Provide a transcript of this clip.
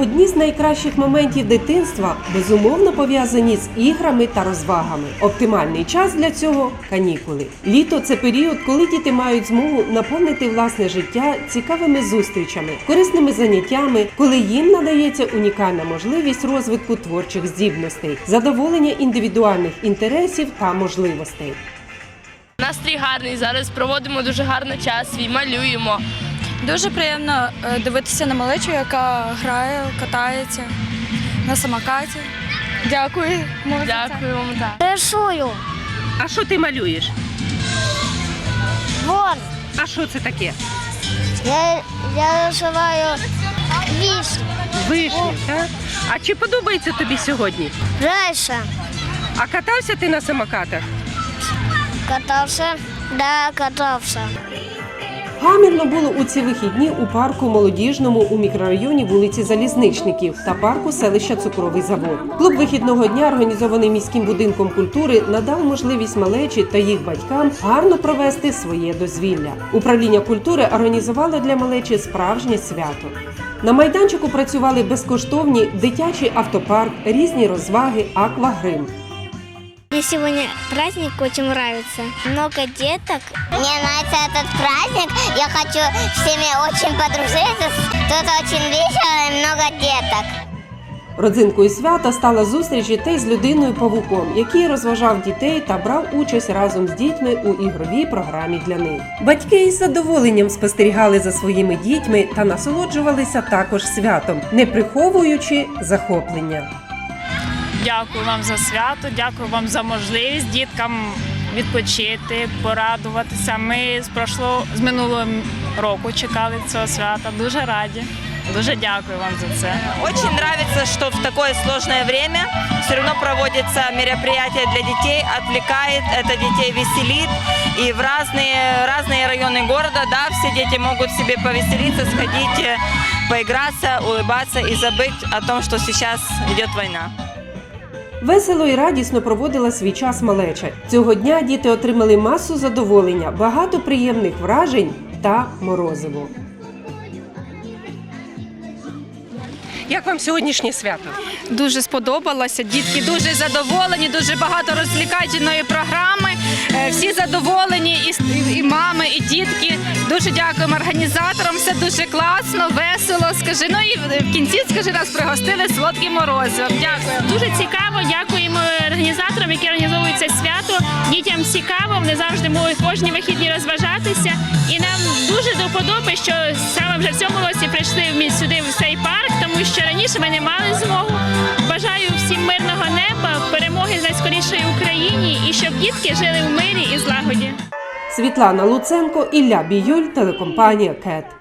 одні з найкращих моментів дитинства безумовно пов'язані з іграми та розвагами. Оптимальний час для цього канікули. Літо це період, коли діти мають змогу наповнити власне життя цікавими зустрічами, корисними заняттями, коли їм надається унікальна можливість розвитку творчих здібностей, задоволення індивідуальних інтересів та можливостей. Настрій гарний. Зараз проводимо дуже гарний час свій, малюємо. Дуже приємно е, дивитися на малечу, яка грає, катається на самокаті. Дякую. Дякую вам так. Рисую. А що ти малюєш? Вон. А що це таке? Я, я рисуваю вишню. Вишні, так? А чи подобається тобі сьогодні? Раша. А катався ти на самокатах? Катався. Да, катався. Гамірно було у ці вихідні у парку молодіжному у мікрорайоні вулиці Залізничників та парку селища Цукровий завод. Клуб вихідного дня, організований міським будинком культури, надав можливість малечі та їх батькам гарно провести своє дозвілля. Управління культури організувало для малечі справжнє свято. На майданчику працювали безкоштовні дитячий автопарк, різні розваги, аквагрим. Мне сегодня праздник очень нравится. Много деток. Мне нравится этот праздник. Я хочу всеми очень подружиться. Тут очень весело и много деток. Родзинкою свята стала зустріч дітей з людиною павуком, який розважав дітей та брав участь разом з дітьми у ігровій програмі для них. Батьки із задоволенням спостерігали за своїми дітьми та насолоджувалися також святом, не приховуючи захоплення. Дякую вам за свято, дякую вам за можливість діткам відпочити, порадуватися. Ми з прошлого з минулого року чекали цього свята. Дуже раді. Дуже дякую вам за це. Очень нравится, что в такое сложное время все равно проводится мероприятие для детей, отвлекает, это детей веселит. И в разные, разные районы города, да, все дети могут себе повеселиться, сходить, э, поиграться, улыбаться и забыть о том, что сейчас идет война. Весело і радісно проводила свій час малеча. Цього дня діти отримали масу задоволення, багато приємних вражень та морозиво. Як вам сьогоднішнє свято? Дуже сподобалося. Дітки дуже задоволені, дуже багато розвлікательної програми. Е, Всі задоволені, і, і мами, і дітки. Дуже дякуємо організаторам. Все дуже класно, весело. Скажи, ну і в- в кінці скажи, нас пригостили солодким морозивом. Дякую. Дуже цікаво. Дякуємо організаторам, які організовують це свято. Дітям цікаво, вони завжди можуть кожні вихідні розважатися. І нам дуже до вподоби, що саме вже в цьому році прийшли сюди в цей парк, тому що раніше ми не мали змогу. Бажаю всім мирного неба, перемоги найскорішої Україні і щоб дітки жили в мирі і злагоді. Світлана Луценко, Ілля Біюль, телекомпанія КЕТ.